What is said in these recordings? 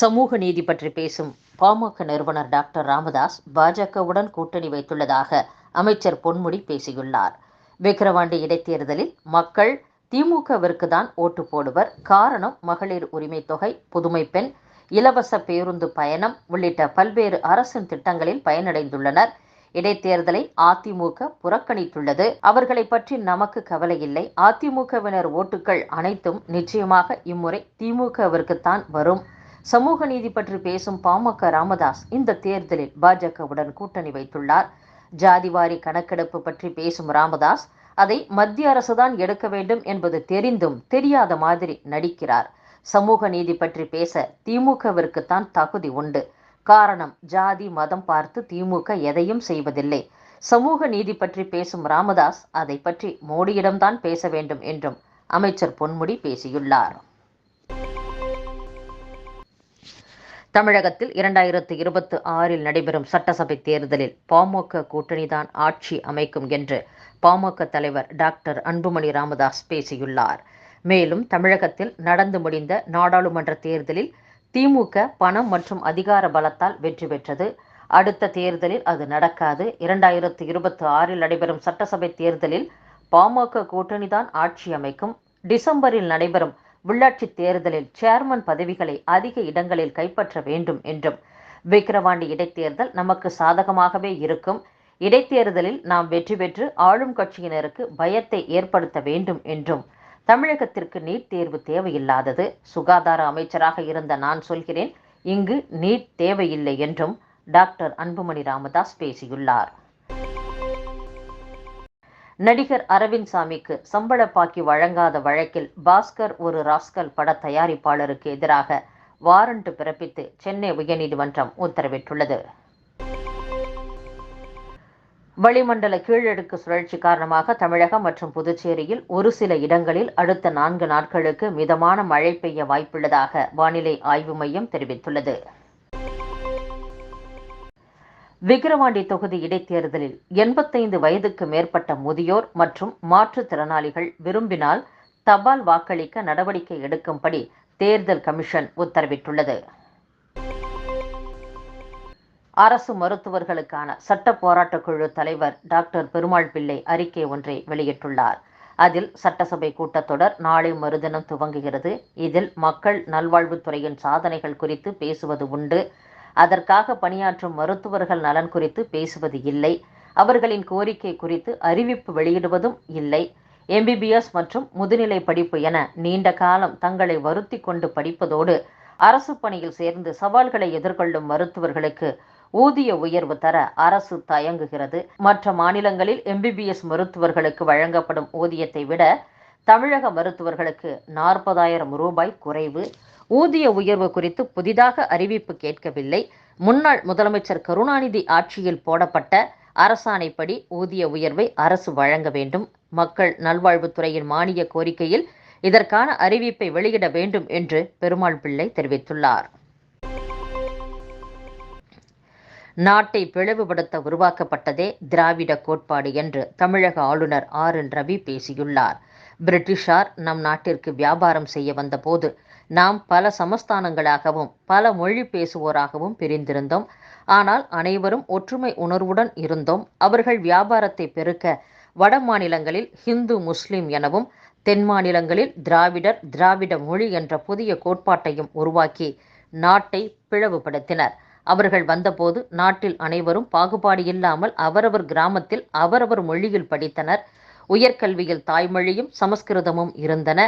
சமூக நீதி பற்றி பேசும் பாமக நிறுவனர் டாக்டர் ராமதாஸ் பாஜகவுடன் கூட்டணி வைத்துள்ளதாக அமைச்சர் பொன்முடி பேசியுள்ளார். விக்கிரவாண்டி இடைத்தேர்தலில் மக்கள் திமுகவிற்கு தான் ஓட்டு போடுவர். காரணம் மகளிர் உரிமை தொகை புதுமை பெண் இலவச பேருந்து பயணம் உள்ளிட்ட பல்வேறு அரசின் திட்டங்களில் பயனடைந்துள்ளனர். இடைத்தேர்தலை அதிமுக புறக்கணித்துள்ளது. அவர்களை பற்றி நமக்கு கவலை இல்லை. அதிமுகவினர் ஓட்டுகள் அனைத்தும் நிச்சயமாக இம்முறை திமுகவிற்குத்தான் வரும். சமூக நீதி பற்றி பேசும் பாமக ராமதாஸ் இந்த தேர்தலில் பாஜகவுடன் கூட்டணி வைத்துள்ளார். ஜாதிவாரி கணக்கெடுப்பு பற்றி பேசும் ராமதாஸ் அதை மத்திய அரசுதான் எடுக்க வேண்டும் என்பது தெரிந்தும் தெரியாத மாதிரி நடிக்கிறார். சமூக நீதி பற்றி பேச திமுகவிற்குத்தான் தகுதி உண்டு. காரணம் ஜாதி மதம் பார்த்து திமுக எதையும் செய்வதில்லை. சமூக நீதி பற்றி பேசும் ராமதாஸ் அதை பற்றி மோடியிடம்தான் பேச வேண்டும் என்றும் அமைச்சர் பொன்முடி பேசியுள்ளார். தமிழகத்தில் இரண்டாயிரத்து இருபத்தி ஆறில் நடைபெறும் சட்டசபை தேர்தலில் பாமக கூட்டணிதான் ஆட்சி அமைக்கும் என்று பாமக தலைவர் டாக்டர் அன்புமணி ராமதாஸ் பேசியுள்ளார். மேலும் தமிழகத்தில் நடந்து முடிந்த நாடாளுமன்ற தேர்தலில் திமுக பணம் மற்றும் அதிகார பலத்தால் வெற்றி பெற்றது. அடுத்த தேர்தலில் அது நடக்காது. இரண்டாயிரத்து இருபத்தி ஆறில் நடைபெறும் சட்டசபை தேர்தலில் பாமக கூட்டணிதான் ஆட்சி அமைக்கும். டிசம்பரில் நடைபெறும் உள்ளாட்சி தேர்தலில் சேர்மன் பதவிகளை அதிக இடங்களில் கைப்பற்ற வேண்டும் என்றும் விக்கிரவாண்டி இடைத்தேர்தல் நமக்கு சாதகமாகவே இருக்கும். இடைத்தேர்தலில் நாம் வெற்றி பெற்று ஆளும் கட்சியினருக்கு பயத்தை ஏற்படுத்த வேண்டும் என்றும் தமிழகத்திற்கு நீட் தேர்வு தேவையில்லாதது. சுகாதார அமைச்சராக இருந்த நான் சொல்கிறேன் இங்கு நீட் தேவையில்லை என்றும் டாக்டர் அன்புமணி ராமதாஸ் பேசியுள்ளார். நடிகர் அரவிந்த் சாமிக்கு சம்பள பாக்கி வழங்காத வழக்கில் பாஸ்கர் ஒரு ராஸ்கல் பட தயாரிப்பாளருக்கு எதிராக வாரண்ட் பிறப்பித்து சென்னை உயர்நீதிமன்றம் உத்தரவிட்டுள்ளது. வளிமண்டல கீழடுக்கு சுழற்சி காரணமாக தமிழகம் மற்றும் புதுச்சேரியில் ஒரு சில இடங்களில் அடுத்த நான்கு நாட்களுக்கு மிதமான மழை பெய்ய வாய்ப்புள்ளதாக வானிலை ஆய்வு மையம் தெரிவித்துள்ளது. விக்கிரவாண்டி தொகுதி இடைத்தேர்தலில் எண்பத்தைந்து வயதுக்கு மேற்பட்ட முதியோர் மற்றும் மாற்றுத்திறனாளிகள் விரும்பினால் தபால் வாக்களிக்க நடவடிக்கை எடுக்கும்படி தேர்தல் கமிஷன் உத்தரவிட்டுள்ளது. அரசு மருத்துவர்களுக்கான சட்ட போராட்டக் குழு தலைவர் டாக்டர் பெருமாள் பிள்ளை அறிக்கை ஒன்றை வெளியிட்டுள்ளார். அதில் சட்டசபை கூட்டத்தொடர் நாளை மறுதினம் துவங்குகிறது. இதில் மக்கள் நல்வாழ்வுத்துறையின் சாதனைகள் குறித்து பேசுவது உண்டு. அதற்காக பணியாற்றும் மருத்துவர்கள் நலன் குறித்து பேசுவது இல்லை. அவர்களின் கோரிக்கை குறித்து அறிவிப்பு வெளியிடுவதும் இல்லை. எம்பிபிஎஸ் மற்றும் முதுநிலை படிப்பு என நீண்ட காலம் தங்களை வருத்தி கொண்டு படிப்பதோடு அரசு பணியில் சேர்ந்து சவால்களை எதிர்கொள்ளும் மருத்துவர்களுக்கு ஊதிய உயர்வு தர அரசு தயங்குகிறது. மற்ற மாநிலங்களில் எம்பிபிஎஸ் மருத்துவர்களுக்கு வழங்கப்படும் ஊதியத்தை விட தமிழக மருத்துவர்களுக்கு நாற்பதாயிரம் ரூபாய் குறைவு. ஊதிய உயர்வு குறித்து புதிதாக அறிவிப்பு கேட்கவில்லை. முன்னாள் முதலமைச்சர் கருணாநிதி ஆட்சியில் போடப்பட்ட அரசாணைப்படி ஊதிய உயர்வை அரசு வழங்க வேண்டும். மக்கள் நல்வாழ்வுத்துறையின் மானிய கோரிக்கையில் இதற்கான அறிவிப்பை வெளியிட வேண்டும் என்று பெருமாள் பிள்ளை தெரிவித்துள்ளார். நாட்டை பிளவுபடுத்த உருவாக்கப்பட்டதே திராவிட கோட்பாடு என்று தமிழக ஆளுநர் ஆர் என் ரவி பேசியுள்ளார். பிரிட்டிஷார் நம் நாட்டிற்கு வியாபாரம் செய்ய வந்தபோது நாம் பல சமஸ்தானங்களாகவும் பல மொழி பேசுவோராகவும் பிரிந்திருந்தோம். ஆனால் அனைவரும் ஒற்றுமை உணர்வுடன் இருந்தோம். அவர்கள் வியாபாரத்தை பெருக்க வட மாநிலங்களில் ஹிந்து முஸ்லிம் எனவும் தென் மாநிலங்களில் திராவிடர் திராவிட மொழி என்ற புதிய கோட்பாட்டையும் உருவாக்கி நாட்டை பிளவுபடுத்தினர். அவர்கள் வந்தபோது நாட்டில் அனைவரும் பாகுபாடு இல்லாமல் அவரவர் கிராமத்தில் அவரவர் மொழியில் படித்தனர். உயர்கல்வியில் தாய்மொழியும் சமஸ்கிருதமும் இருந்தன.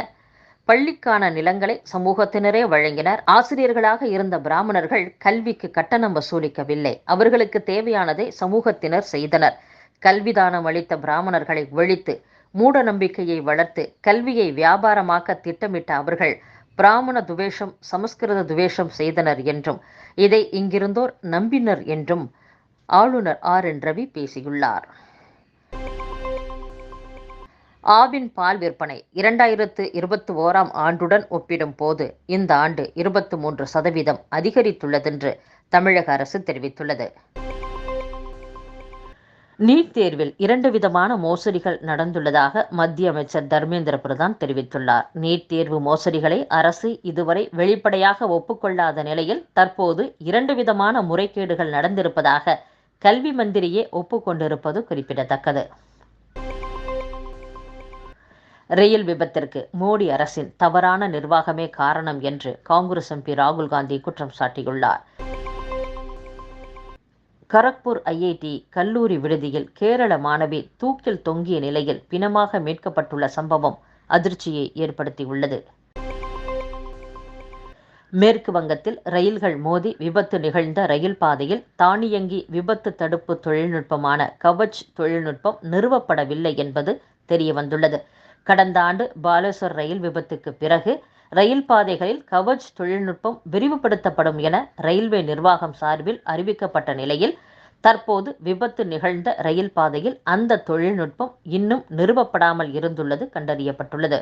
பள்ளிக்கான நிலங்களை சமூகத்தினரே வழங்கினர். ஆசிரியர்களாக இருந்த பிராமணர்கள் கல்விக்கு கட்டணம் வசூலிக்கவில்லை. அவர்களுக்கு தேவையானதை சமூகத்தினர் செய்தனர். கல்விதானம் அளித்த பிராமணர்களை ஒழித்து மூட நம்பிக்கையை வளர்த்து கல்வியை வியாபாரமாக்க திட்டமிட்ட அவர்கள் பிராமண துவேஷம் சமஸ்கிருத துவேஷம் செய்தனர் என்றும் இதை இங்கிருந்தோர் நம்பினர் என்றும் ஆளுநர் ஆர் என் ரவி பேசியுள்ளார். ஆவின் பால் விற்பனை இரண்டாயிரத்து இருபத்தி ஓராம் ஆண்டுடன் ஒப்பிடும் போது இந்த ஆண்டு இருபத்தி மூன்று சதவீதம் அதிகரித்துள்ளதென்று தமிழக அரசு தெரிவித்துள்ளது. நீட் தேர்வில் இரண்டு விதமான மோசடிகள் நடந்துள்ளதாக மத்திய அமைச்சர் தர்மேந்திர பிரதான் தெரிவித்துள்ளார். நீட் தேர்வு மோசடிகளை அரசு இதுவரை வெளிப்படையாக ஒப்புக்கொள்ளாத நிலையில் தற்போது இரண்டு விதமான முறைகேடுகள் நடந்திருப்பதாக கல்வி மந்திரியே ஒப்புக்கொண்டிருப்பது குறிப்பிடத்தக்கது. ரயில் விபத்திற்கு மோடி அரசின் தவறான நிர்வாகமே காரணம் என்று காங்கிரஸ் எம்பி ராகுல் காந்தி குற்றம் சாட்டியுள்ளார். கரக்பூர் ஐஐடி கல்லூரி விடுதியில் கேரள மாணவி தூக்கில் தொங்கிய நிலையில் பிணமாக மீட்கப்பட்டுள்ள சம்பவம் அதிர்ச்சியை ஏற்படுத்தியுள்ளது. மேற்கு வங்கத்தில் ரயில்கள் மோதி விபத்து நிகழ்ந்த ரயில் பாதையில் தானியங்கி விபத்து தடுப்பு தொழில்நுட்பமான கவச் தொழில்நுட்பம் நிறுவப்படவில்லை என்பது தெரியவந்துள்ளது. கடந்த ஆண்டு பாலேஸ்வர் ரயில் விபத்துக்கு பிறகு ரயில் பாதைகளில் கவச் தொழில்நுட்பம் விரிவுபடுத்தப்படும் என ரயில்வே நிர்வாகம் சார்பில் அறிவிக்கப்பட்ட நிலையில் தற்போது விபத்து நிகழ்ந்த ரயில் பாதையில் அந்த தொழில்நுட்பம் இன்னும் நிறுவப்படாமல் இருந்துள்ளது கண்டறியப்பட்டுள்ளது.